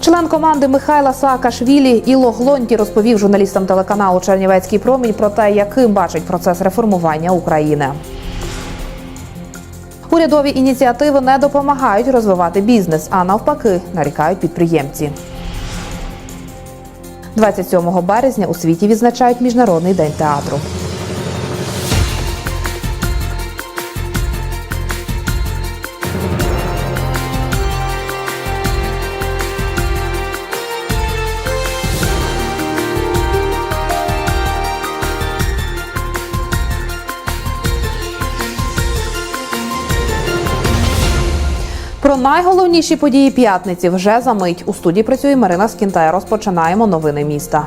Член команди Михайла Саакашвілі Іло Глонті розповів журналістам телеканалу Чернівецький промінь про те, яким бачить процес реформування України. Урядові ініціативи не допомагають розвивати бізнес, а навпаки, нарікають підприємці. 27 березня у світі відзначають Міжнародний день театру. Про найголовніші події п'ятниці вже за мить. У студії працює Марина Скінтая. Розпочинаємо новини міста.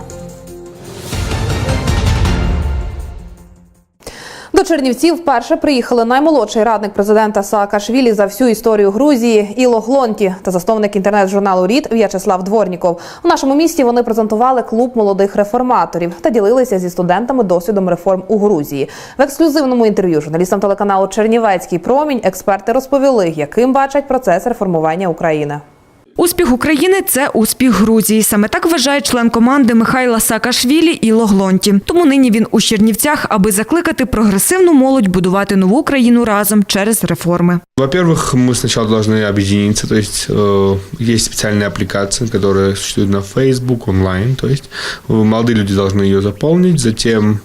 До Чернівців вперше приїхали наймолодший радник президента Саакашвілі за всю історію Грузії Іло Глонті та засновник інтернет-журналу Рід В'ячеслав Дворніков. У нашому місті вони презентували клуб молодих реформаторів та ділилися зі студентами досвідом реформ у Грузії. В ексклюзивному інтерв'ю журналістам телеканалу Чернівецький промінь експерти розповіли, яким бачать процес реформування України. Успіх України це успіх Грузії. Саме так вважає член команди Михайла Саакашвілі Іло Глонті. Тому нині він у Чернівцях, аби закликати прогресивну молодь будувати нову країну разом через реформи. Во-первых, мы сначала должны объединиться, то есть э, есть специальная аппликация, которая существует на Facebook онлайн, то есть э, молодые люди должны ее заполнить, затем эм,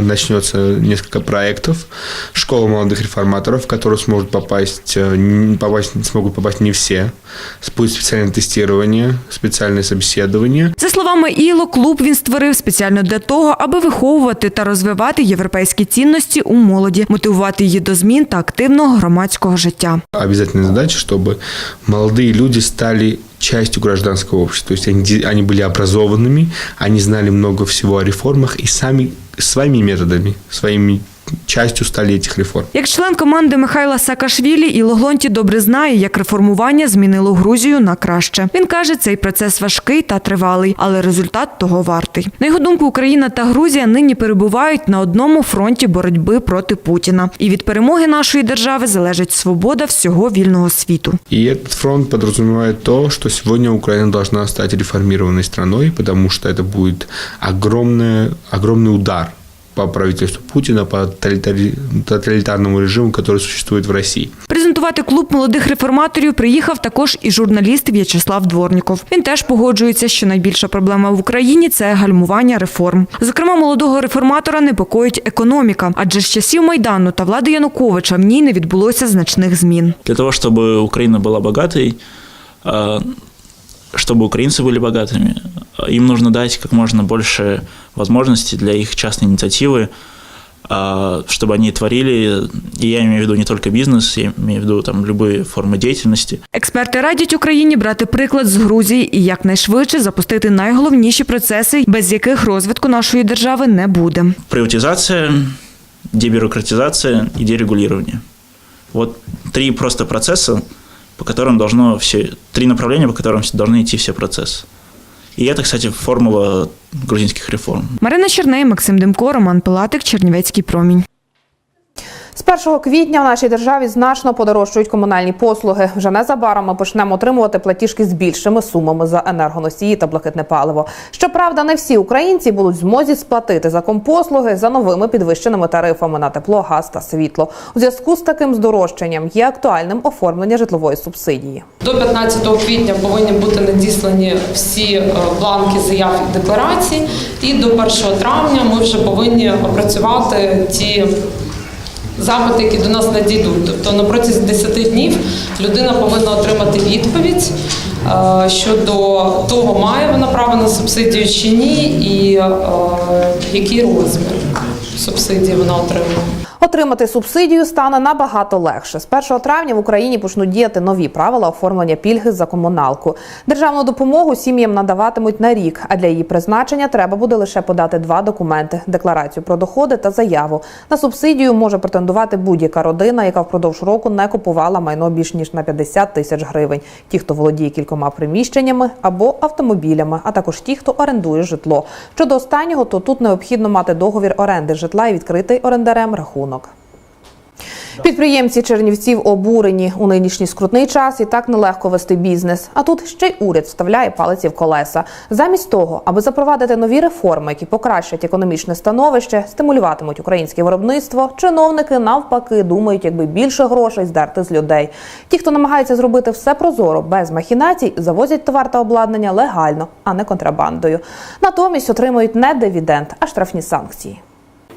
начнется несколько проектов школа молодых реформаторов, в которую сможет попасть, э, н- попасть смогут попасть не все, будет специальное тестирование, специальное собеседование, За словами Іло, клуб він створив спеціально для того, аби виховувати та розвивати європейські цінності у молоді, мотивувати її до змін та активного громадського життя. обязательная задача, чтобы молодые люди стали частью гражданского общества. То есть они, они были образованными, они знали много всего о реформах и сами своими методами, своими частью стали этих реформ. Як член команди Михайла Саакашвілі, Іло Глонті добре знає, як реформування змінило Грузію на краще. Він каже, цей процес важкий та тривалий, але результат того вартий. На його думку, Україна та Грузія нині перебувають на одному фронті боротьби проти Путіна. І від перемоги нашої держави залежить свобода всього вільного світу. И этот фронт подразумевает то, что сегодня Украина должна стать реформированной страной, потому что это будет огромный, огромный удар по правительству Путина, по тоталитари- тоталитарному режиму, который существует в России. Презентувати клуб молодих реформаторів приїхав також і журналіст В'ячеслав Дворніков. Він теж погоджується, що найбільша проблема в Україні це гальмування реформ. Зокрема, молодого реформатора непокоїть економіка, адже з часів майдану та влади Януковича в ній не відбулося значних змін. Для того, чтобы Украина была богатой, а, чтобы украинцы были богатыми, а, им нужно дать как можно больше возможностей для их частной инициативы, а, чтобы они творили, и я имею в виду не только бизнес, я имею в виду там любые формы деятельности. Експерти радять Україні брати приклад з Грузії і якнайшвидше запустити найголовніші процеси, без яких розвитку нашої держави не буде. Приватизация, дебюрократизация и дерегулирование. Вот три просто процесса, по которым должно все, три направления, по которым должны идти все процессы. И это, кстати, формула грузинских реформ. Марина Черней, Максим Демко, Роман Пилатик, Чернівецький промінь. З 1 квітня в нашій державі значно подорожчують комунальні послуги. Вже незабаром ми почнемо отримувати платіжки з більшими сумами за енергоносії та блакитне паливо. Щоправда, не всі українці будуть змозі сплатити за компослуги за новими підвищеними тарифами на тепло, газ та світло. У зв'язку з таким здорожчанням є актуальним оформлення житлової субсидії. До 15 квітня повинні бути надіслані всі е, бланки заяв і декларацій, і до 1 травня ми вже повинні опрацювати ті запити, які до нас надійдуть. Тобто на протязі 10 днів людина повинна отримати відповідь е, щодо того, має вона право на субсидію чи ні, і е, який розмір субсидії вона отримує. Отримати субсидію стане набагато легше. З 1 травня в Україні почнуть діяти нові правила оформлення пільги за комуналку. Державну допомогу сім'ям надаватимуть на рік, а для її призначення треба буде лише подати два документи: декларацію про доходи та заяву. На субсидію може претендувати будь-яка родина, яка впродовж року не купувала майно більш ніж на 50 тисяч гривень. Ті, хто володіє кількома приміщеннями або автомобілями, а також ті, хто орендує житло. Щодо останнього, то тут необхідно мати договір оренди житла і відкритий орендарем рахунок. Підприємці Чернівців обурені у нинішній скрутний час і так нелегко вести бізнес. А тут ще й уряд вставляє палиці в колеса. Замість того, аби запровадити нові реформи, які покращать економічне становище, стимулюватимуть українське виробництво. Чиновники навпаки думають, якби більше грошей здерти з людей. Ті, хто намагається зробити все прозоро без махінацій, завозять товар та обладнання легально, а не контрабандою. Натомість отримують не дивіденд, а штрафні санкції.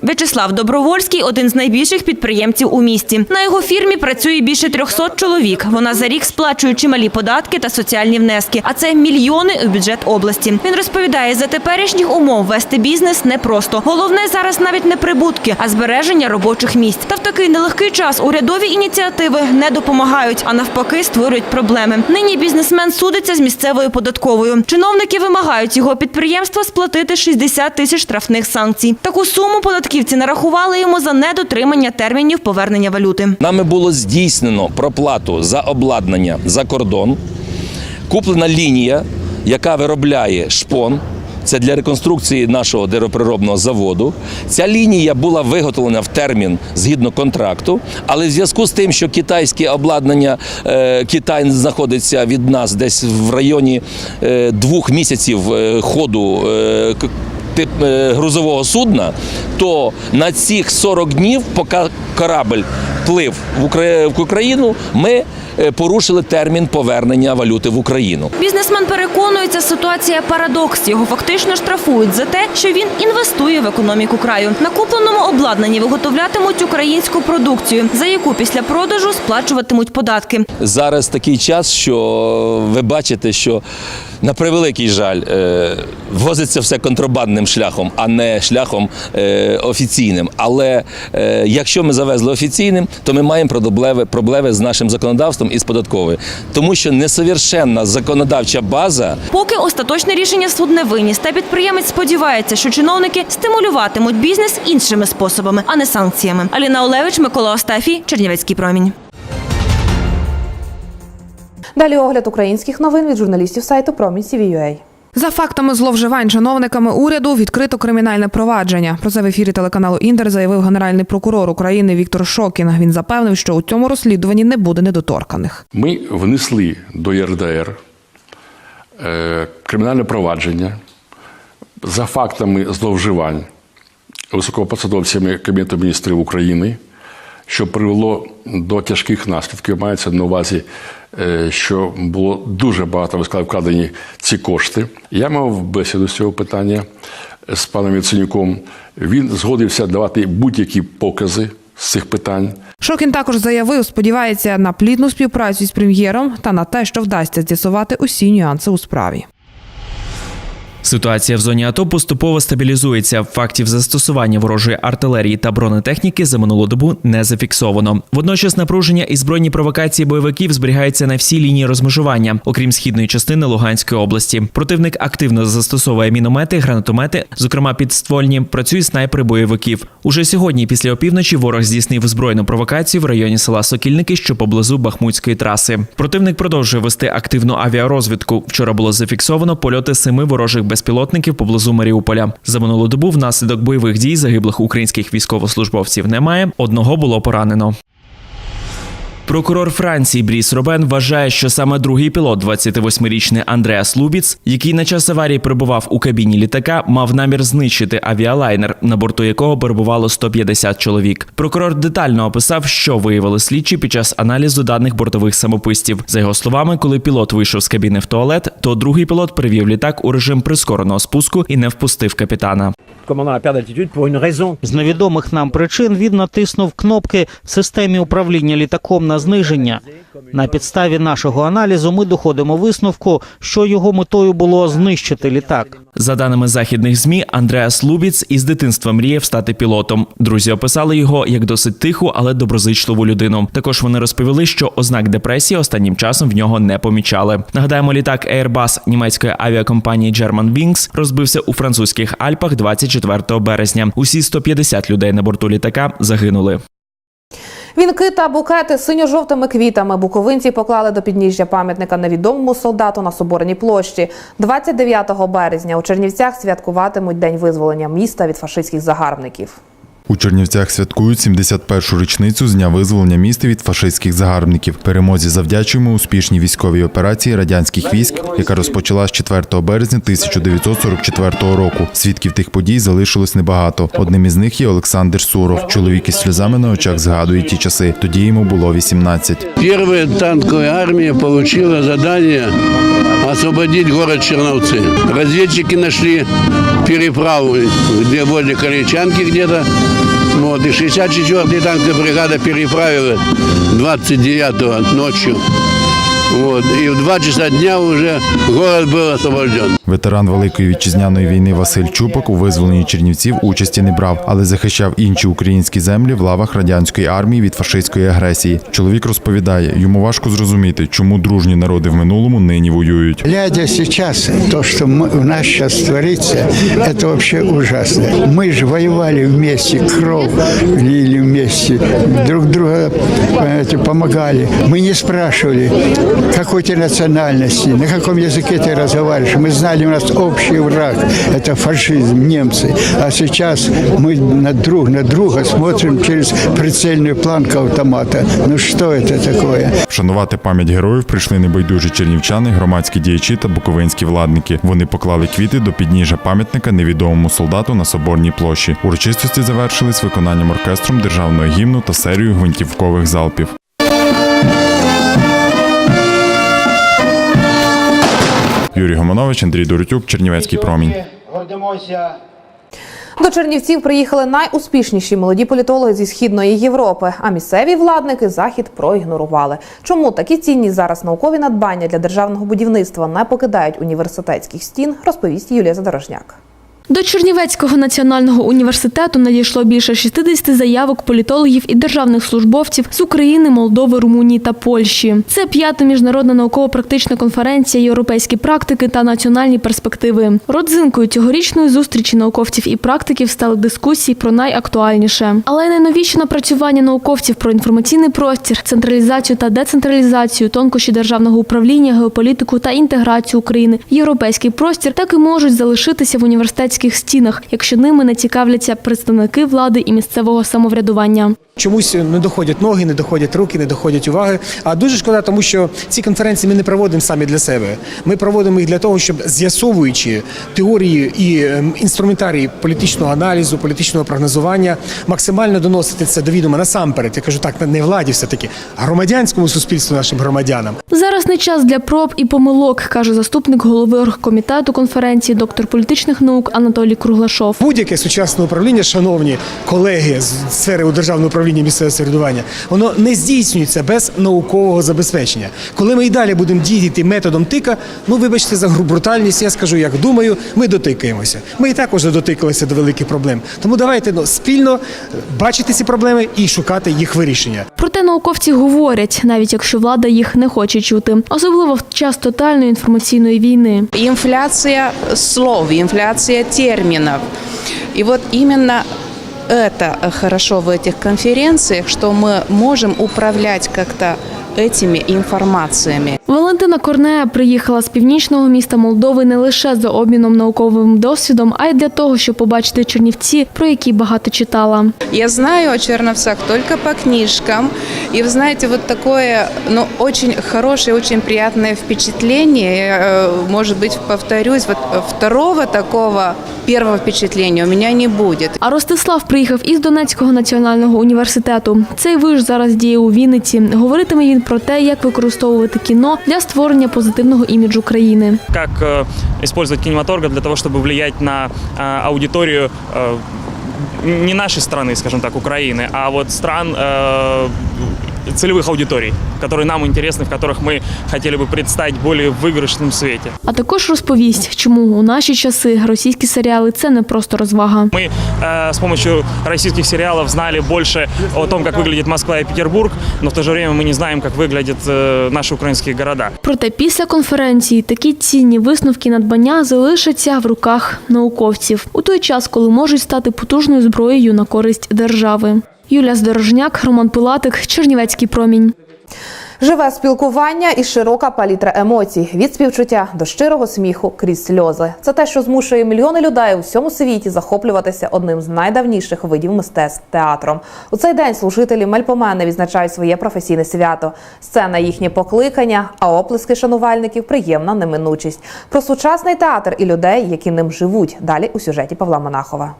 В'ячеслав Добровольський один з найбільших підприємців у місті. На його фірмі працює більше 300 чоловік. Вона за рік сплачує чималі податки та соціальні внески, а це мільйони у бюджет області. Він розповідає, за теперішніх умов вести бізнес непросто. Головне зараз навіть не прибутки, а збереження робочих місць. Та в такий нелегкий час урядові ініціативи не допомагають, а навпаки створюють проблеми. Нині бізнесмен судиться з місцевою податковою. Чиновники вимагають його підприємства сплатити 60 тисяч штрафних санкцій. Таку суму податківці нарахували йому за недотримання термінів повернення валюти. Нами було здійснено проплату за обладнання за кордон. Куплена лінія, яка виробляє шпон. Це для реконструкції нашого деревоприробного заводу. Ця лінія була виготовлена в термін згідно контракту, але в зв'язку з тим, що китайське обладнання е, Китай знаходиться від нас десь в районі е, двох місяців е, ходу. Тип е, грузового судна, то на цих 40 днів, поки корабль плив в Україну, ми е, порушили термін повернення валюти в Україну. Бізнесмен переконується, ситуація парадокс. Його фактично штрафують за те, що він інвестує в економіку краю. На купленому обладнанні виготовлятимуть українську продукцію, за яку після продажу сплачуватимуть податки. Зараз такий час, що ви бачите, що на превеликий жаль е, возиться все контрабандним шляхом, а не шляхом е, офіційним. Але е, якщо ми завезли офіційним, то ми маємо проблеми, проблеми з нашим законодавством і з податковою, тому що несовершенна законодавча база Поки остаточне рішення суд не виніс, та підприємець сподівається, що чиновники стимулюватимуть бізнес іншими способами, а не санкціями. Аліна Олевич, Микола Остафій, Чернівецький промінь. Далі огляд українських новин від журналістів сайту Промінь.CVUA. За фактами зловживань чиновниками уряду відкрито кримінальне провадження. Про це в ефірі телеканалу Інтер заявив генеральний прокурор України Віктор Шокін. Він запевнив, що у цьому розслідуванні не буде недоторканих. Ми внесли до ЄРДР е, кримінальне провадження за фактами зловживань високопосадовцями Кабінету міністрів України, що привело до тяжких наслідків. Мається на увазі, е, що було дуже багато ви сказали, вкладені ці кошти. Я мав бесіду з цього питання з паном Яценюком. Він згодився давати будь-які покази з цих питань. Шокін також заявив, сподівається на плідну співпрацю з прем'єром та на те, що вдасться з'ясувати усі нюанси у справі. Ситуація в зоні АТО поступово стабілізується. Фактів застосування ворожої артилерії та бронетехніки за минулу добу не зафіксовано. Водночас напруження і збройні провокації бойовиків зберігаються на всій лінії розмежування, окрім східної частини Луганської області. Противник активно застосовує міномети, гранатомети, зокрема підствольні, працюють снайпери бойовиків. Уже сьогодні, після опівночі, ворог здійснив збройну провокацію в районі села Сокільники, що поблизу Бахмутської траси. Противник продовжує вести активну авіарозвідку. Вчора було зафіксовано польоти семи ворожих безпілотників поблизу Маріуполя. За минулу добу внаслідок бойових дій загиблих українських військовослужбовців немає. Одного було поранено. Прокурор Франції Бріс Робен вважає, що саме другий пілот, 28-річний Андреас Лубіц, який на час аварії перебував у кабіні літака, мав намір знищити авіалайнер, на борту якого перебувало 150 чоловік. Прокурор детально описав, що виявили слідчі під час аналізу даних бортових самописців. За його словами, коли пілот вийшов з кабіни в туалет, то другий пілот перевів літак у режим прискореного спуску і не впустив капітана. З невідомих нам причин він натиснув кнопки в системі управління літаком на зниження. На підставі нашого аналізу ми доходимо висновку, що його метою було знищити літак. За даними західних змі, Андреас Лубіц із дитинства мріяв стати пілотом. Друзі описали його як досить тиху, але доброзичливу людину. Також вони розповіли, що ознак депресії останнім часом в нього не помічали. Нагадаємо, літак Airbus німецької авіакомпанії Germanwings розбився у французьких Альпах 24 березня. Усі 150 людей на борту літака загинули. Вінки та букети з синьо-жовтими квітами буковинці поклали до підніжжя пам'ятника невідомому солдату на Соборній площі. 29 березня у Чернівцях святкуватимуть День визволення міста від фашистських загарбників. У Чернівцях святкують 71-шу річницю з дня визволення міста від фашистських загарбників. Перемозі завдячуємо успішній військовій операції радянських військ, яка розпочалась 4 березня 1944 року. Свідків тих подій залишилось небагато. Одним із них є Олександр Суров. Чоловік із сльозами на очах згадує ті часи. Тоді йому було 18. Первая танковая армия получила задание освободить город Черновцы. Разведчики нашли переправу, где возле Корейчанки где-то. Вот, и 64-й танковая бригада переправила 29-го ночью. Вот, и в 2 часа дня уже город был освобожден. Ветеран Великої вітчизняної війни Василь Чупак у визволенні Чернівців участі не брав, але захищав інші українські землі в лавах радянської армії від фашистської агресії. Чоловік розповідає, йому важко зрозуміти, чому дружні народи в минулому нині воюють. Глядя сейчас, то, что мы- у нас сейчас творится, это вообще ужасно. Мы же воевали вместе, кровь лили вместе, друг друга понимаете, помогали. Мы не спрашивали, какой ты национальности, на каком языке ты разговариваешь. Мы знали, у нас общий враг, это фашизм, немцы. А сейчас мы на друг на друга смотрим через прицельную планку автомата. Ну что это такое? Вшанувати пам'ять героїв прийшли небайдужі чернівчани, громадські діячі та буковинські владники. Вони поклали квіти до підніжжя пам'ятника невідомому солдату на соборній площі. Урочистості завершились виконанням оркестром державного гімну та серією гвинтівкових залпів. Юрій Гомонович, Андрій Доротюк, Чернівецький промінь. Гордимося До Чернівців приїхали найуспішніші молоді політологи зі східної Європи. А місцеві владники захід проігнорували. Чому такі цінні зараз наукові надбання для державного будівництва не покидають університетських стін? Розповість Юлія Задорожняк. До Чернівецького національного університету надійшло більше 60 заявок політологів і державних службовців з України, Молдови, Румунії та Польщі. Це п'ята міжнародна науково-практична конференція Європейські практики та національні перспективи. Родзинкою цьогорічної зустрічі науковців і практиків стали дискусії про найактуальніше. Але найновіші напрацювання науковців про інформаційний простір, централізацію та децентралізацію, тонкощі державного управління, геополітику та інтеграцію України європейський простір так і можуть залишитися в університетських стінах, якщо ними не цікавляться представники влади і місцевого самоврядування. Чомусь не доходять ноги, не доходять руки, не доходять уваги. А дуже шкода, тому що ці конференції ми не проводимо самі для себе. Ми проводимо їх для того, щоб з'ясовуючи теорії і ем, інструментарії політичного аналізу, політичного прогнозування, максимально доносити це до відома насамперед. Я кажу так, не владі, все таки громадянському суспільству, нашим громадянам. Зараз не час для проб і помилок, каже заступник голови оргкомітету конференції, доктор політичних наук Анатолій Круглашов. Будь-яке сучасне управління, шановні колеги з сфери державного управління місцевого самоврядування, воно не здійснюється без наукового забезпечення. Коли ми і далі будемо діяти методом тика, ну вибачте за брутальність, я скажу, як думаю, ми дотикаємося. Ми і так уже дотикалися до великих проблем. Тому давайте ну, спільно бачити ці проблеми і шукати їх вирішення. Проте науковці говорять, навіть якщо влада їх не хоче чути, особливо в час тотальної інформаційної війни. Инфляция слов, инфляция терминов. И вот именно это хорошо в этих конференциях, что мы можем управлять как-то этими информациями. Валентина Корнея приїхала з північного міста Молдови не лише за обміном науковим досвідом, а й для того, щоб побачити Чернівці, про які багато читала. Я знаю о Черновцах только по книжкам. И вы знаете, вот такое, ну, очень хорошее, очень приятное впечатление. Я, э, Может быть, повторюсь, вот второго такого первого впечатления у меня не будет. А Ростислав приїхав із Донецького національного університету. Цей виш зараз діє у Вінниці. Говоритиме він про те, як використовувати кіно для створення позитивного іміджу країни. как э, использовать кинематограф для того, чтобы влиять на э, аудиторию э, не нашей страны, скажем так, Украины, а вот стран э, целевых аудиторий, которые нам интересны, в которых мы хотели бы представить в более выигрышном свете. А також розповість, чому у наші часи російські серіали це не просто розвага. Мы э, с помощью российских сериалов знали больше о том, как выглядит Москва и Петербург, но в то же время мы не знаем, как выглядят э, наши украинские города. Проте після конференції такі цінні висновки надбання залишаться в руках науковців у той час, коли можуть стати потужною зброєю на користь держави. Юлія Здорожняк, Роман Пилатик, Чернівецький промінь. Живе спілкування і широка палітра емоцій від співчуття до щирого сміху крізь сльози. Це те, що змушує мільйони людей у всьому світі захоплюватися одним з найдавніших видів мистецтв театром. У цей день служителі Мельпомени відзначають своє професійне свято. Сцена їхнє покликання, а оплески шанувальників приємна неминучість. Про сучасний театр і людей, які ним живуть. Далі у сюжеті Павла Монахова.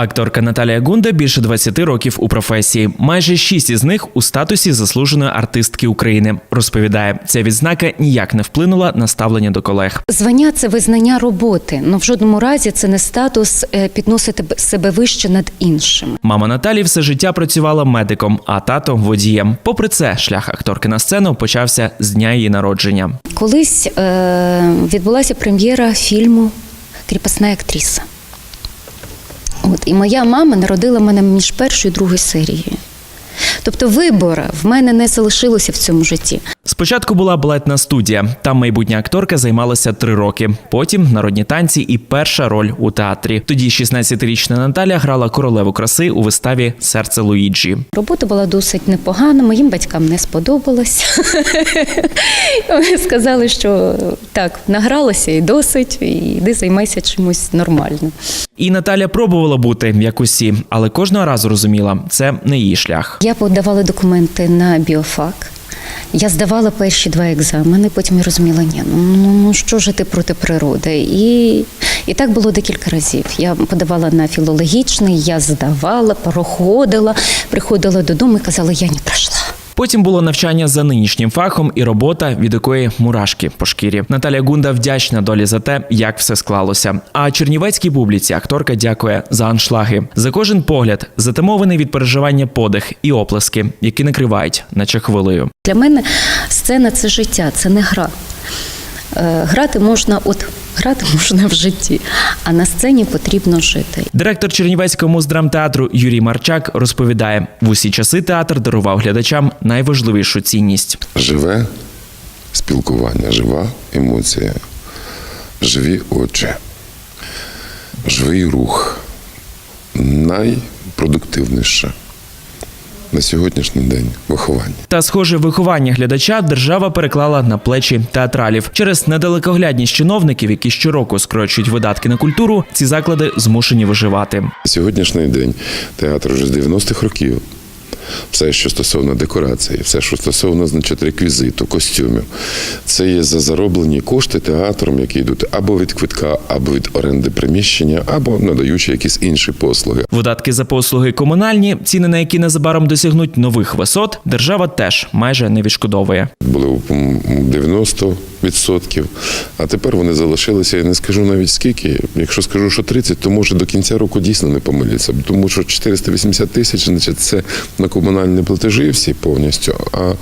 Акторка Наталія Гунда більше 20 років у професії. Майже шість із них у статусі заслуженої артистки України. Розповідає, ця відзнака ніяк не вплинула на ставлення до колег. Звання це визнання роботи, але в жодному разі це не статус е, підносити себе вище над іншими. Мама Наталі все життя працювала медиком, а тато водієм. Попри це, шлях акторки на сцену почався з дня її народження. Колись е, відбулася прем'єра фільму Кріпосна актриса. От, і моя мама народила мене між першою і другою серією. Тобто вибору в мене не залишилося в цьому житті. Спочатку була балетна студія. Там майбутня акторка займалася три роки. Потім народні танці і перша роль у театрі. Тоді 16-річна Наталя грала королеву краси у виставі Серце Луїджі. Робота була досить непогана, моїм батькам не сподобалось. Вони сказали, що так, награлася і досить, і йди займайся чимось нормальним. І Наталя пробувала бути як усі, але кожного разу розуміла, це не її шлях. Я подавала документи на біофак. Я здавала перші два екзамени, потім я розуміла, ні, ну, ну, ну що ж ти проти природи? І, і так було декілька разів. Я подавала на філологічний, я здавала, проходила, приходила додому і казала, я не пройшла. Потім було навчання за нинішнім фахом і робота, від якої мурашки по шкірі. Наталя Гунда вдячна долі за те, як все склалося. А чернівецькій публіці акторка дякує за аншлаги, за кожен погляд, затамований від переживання подих і оплески, які накривають, наче хвилею. Для мене сцена це життя, це не гра. Е, Грати можна, от грати можна в житті, а на сцені потрібно жити. Директор Чернівецького муздрамтеатру Юрій Марчак розповідає: в усі часи театр дарував глядачам найважливішу цінність. живе спілкування, жива емоція, живі очі, живий рух. Найпродуктивніше на сьогоднішній день виховання. Та схоже виховання глядача держава переклала на плечі театралів через недалекоглядність чиновників, які щороку скорочують видатки на культуру. Ці заклади змушені виживати. Сьогоднішній день театр вже з 90-х років. Все, що стосовно декорації, все, що стосовно значить, реквізиту, костюмів, це є за зароблені кошти театром, які йдуть або від квитка, або від оренди приміщення, або надаючи якісь інші послуги. Видатки за послуги комунальні, ціни на які незабаром досягнуть нових висот, держава теж майже не відшкодовує. Були м, 90%, а тепер вони залишилися. Я не скажу навіть скільки. Якщо скажу, що 30, то може до кінця року дійсно не помиляться, тому що 480 тисяч, значить, це на комунальні платежі всі повністю. А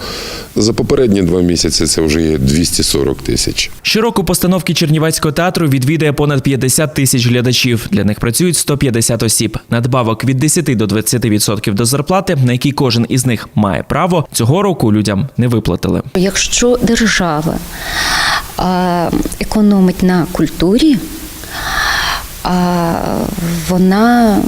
за попередні два місяці це вже є 240 тисяч. Щороку постановки Чернівецького театру відвідає понад 50 тисяч глядачів. Для них працюють 150 осіб. Надбавок від 10 до 20% до зарплати, на які кожен із них має право, цього року людям не виплатили. Якщо держава економить на культурі, а, вона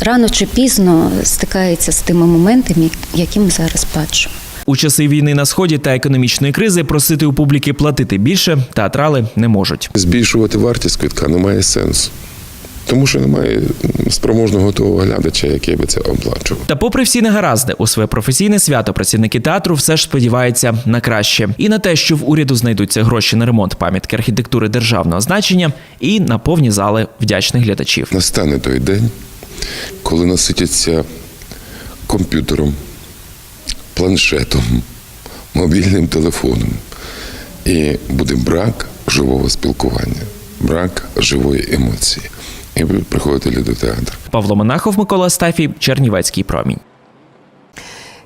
рано чи пізно стикається з тими моментами, які ми зараз бачимо. У часи війни на сході та економічної кризи просити у публіки платити більше театрали не можуть. Збільшувати вартість квитка немає сенсу. Тому що немає спроможного готового глядача, який би це оплачував. Та, попри всі негаразди, у своє професійне свято працівники театру все ж сподіваються на краще і на те, що в уряду знайдуться гроші на ремонт пам'ятки архітектури державного значення, і на повні зали вдячних глядачів. Настане той день, коли наситяться комп'ютером, планшетом, мобільним телефоном, і буде брак живого спілкування, брак живої емоції. І приходити люди до театру. Павло Монахов, Микола Стафій, Чернівецький промінь.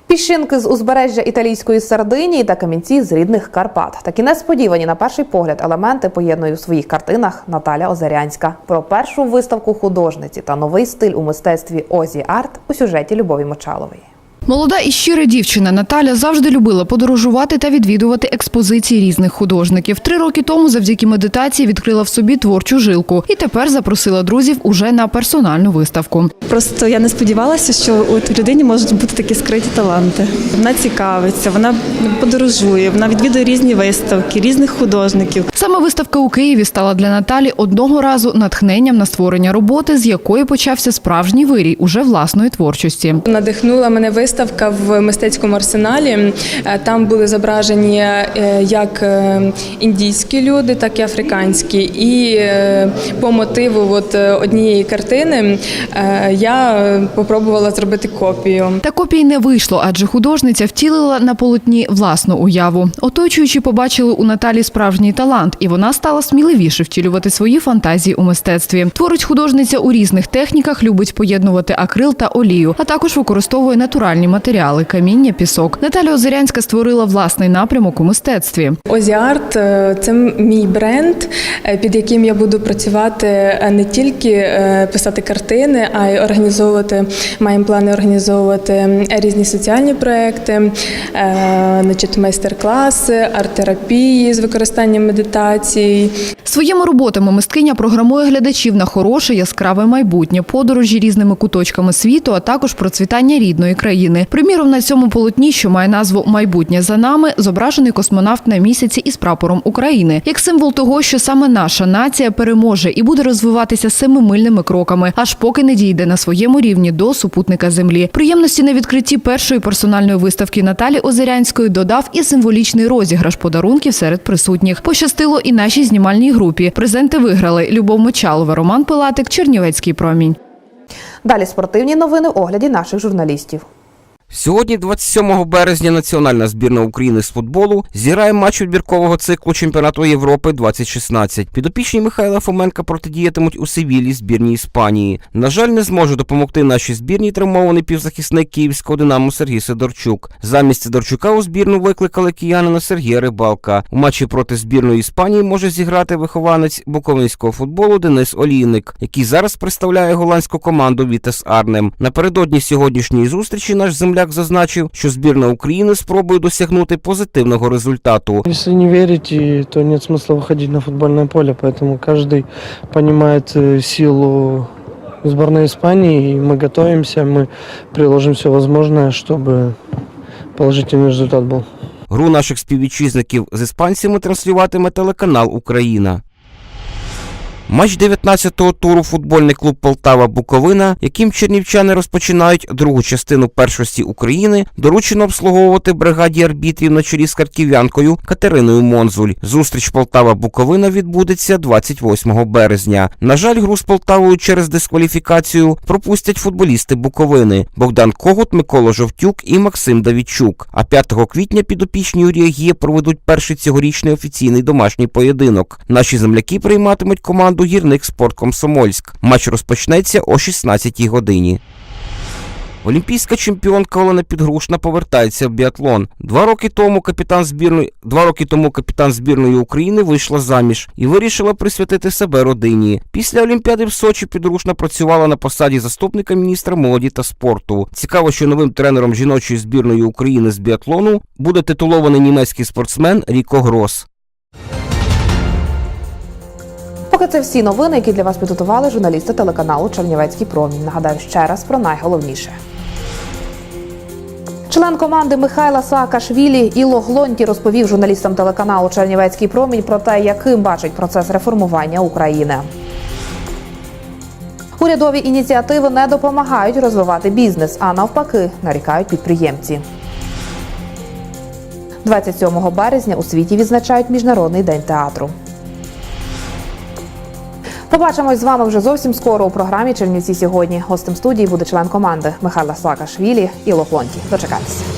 Піщинки з узбережжя італійської Сардинії та камінці з рідних Карпат. Такі несподівані на перший погляд елементи поєднує у своїх картинах Наталя Озерянська. Про першу виставку художниці та новий стиль у мистецтві Озі Арт у сюжеті Любові Мочалової. Молода і щира дівчина Наталя завжди любила подорожувати та відвідувати експозиції різних художників. Три роки тому завдяки медитації відкрила в собі творчу жилку і тепер запросила друзів уже на персональну виставку. Просто я не сподівалася, що в людині можуть бути такі скриті таланти. Вона цікавиться, вона подорожує, вона відвідує різні виставки, різних художників. Саме виставка у Києві стала для Наталі одного разу натхненням на створення роботи, з якої почався справжній вирій уже власної творчості. Надихнула мене виставка в мистецькому арсеналі. Е, Там були зображені е, як е, індійські люди, так і африканські. І по мотиву от однієї картини я попробувала зробити копію. Та копій не вийшло, адже художниця втілила на полотні власну уяву. Оточуючі побачили у Наталі справжній талант, і вона стала сміливіше втілювати свої фантазії у мистецтві. Творить художниця у різних техніках, любить поєднувати акрил та олію, а також використовує натуральні матеріали каміння, пісок. Наталя Озерянська створила власний напрямок у мистецтві. Озіарт е, це мій бренд, е, під яким я буду працювати е, не тільки писати картини, а й організовувати. Маємо плани організовувати різні соціальні проекти, значить, майстер-класи, арт-терапії з використанням медитацій. Своїми роботами мисткиня програмує глядачів на хороше яскраве майбутнє, подорожі різними куточками світу, а також процвітання рідної країни. Приміром, на цьому полотні, що має назву Майбутнє за нами, зображений космонавт на місяці із прапором України, як символ того, що саме наша нація переможе і буде розвиватися семимильними кроками, аж поки не дійде на своєму рівні до супутника Землі. Приємності на відкритті першої персональної виставки Наталі Озерянської додав і символічний розіграш подарунків серед присутніх. Пощастило і нашій знімальній групі. Презенти виграли Любов Мочалова, Роман Пилатик, Чернівецький промінь. Далі спортивні новини в огляді наших журналістів. Сьогодні, 27 березня, національна збірна України з футболу зіграє матч відбіркового циклу чемпіонату Європи 2016. Підопічні Михайла Фоменка протидіятимуть у Севілі збірній Іспанії. На жаль, не зможе допомогти нашій збірній травмований півзахисник київського динамо Сергій Сидорчук. Замість Сидорчука у збірну викликали киянина Сергія Рибалка. У матчі проти збірної Іспанії може зіграти вихованець буковинського футболу Денис Олійник, який зараз представляє голландську команду Вітес Арнем. Напередодні сьогоднішньої зустрічі наш земляк зазначив, що збірна України спробує досягнути позитивного результату. Если не верите, то нет смысла выходить на футбольное поле, поэтому каждый понимает э, силу сборной Испании, и мы готовимся, мы приложим все возможное, чтобы положительный результат был. Гру наших співвітчизників з іспанцями транслюватиме телеканал Україна. Матч 19-го туру футбольний клуб Полтава Буковина, яким чернівчани розпочинають другу частину першості України, доручено обслуговувати бригаді арбітрів на чолі з харків'янкою Катериною Монзуль. Зустріч Полтава Буковина відбудеться 28 березня. На жаль, гру з Полтавою через дискваліфікацію пропустять футболісти Буковини Богдан Когут, Микола Жовтюк і Максим Давідчук. А 5 квітня підопічні Гія проведуть перший цьогорічний офіційний домашній поєдинок. Наші земляки прийматимуть команду Гірник Спорт Комсомольськ. Матч розпочнеться о 16-й годині. Олімпійська чемпіонка Олена Підгрушна повертається в біатлон. Два роки тому капітан збірної два роки тому капітан збірної України вийшла заміж і вирішила присвятити себе родині. Після Олімпіади в Сочі Підгрушна працювала на посаді заступника міністра молоді та спорту. Цікаво, що новим тренером жіночої збірної України з біатлону буде титулований німецький спортсмен Ріко Грос. Поки це всі новини, які для вас підготували журналісти телеканалу Чернівецький промінь. Нагадаю ще раз про найголовніше. Член команди Михайла Саакашвілі Іло Глонті розповів журналістам телеканалу Чернівецький промінь про те, яким бачить процес реформування України. Урядові ініціативи не допомагають розвивати бізнес, а навпаки, нарікають підприємці. 27 березня у світі відзначають Міжнародний день театру. Побачимось з вами вже зовсім скоро у програмі Чернівці сьогодні. Гостем студії буде член команди Михайла Саакашвілі і Лохлонті. Дочекайтеся.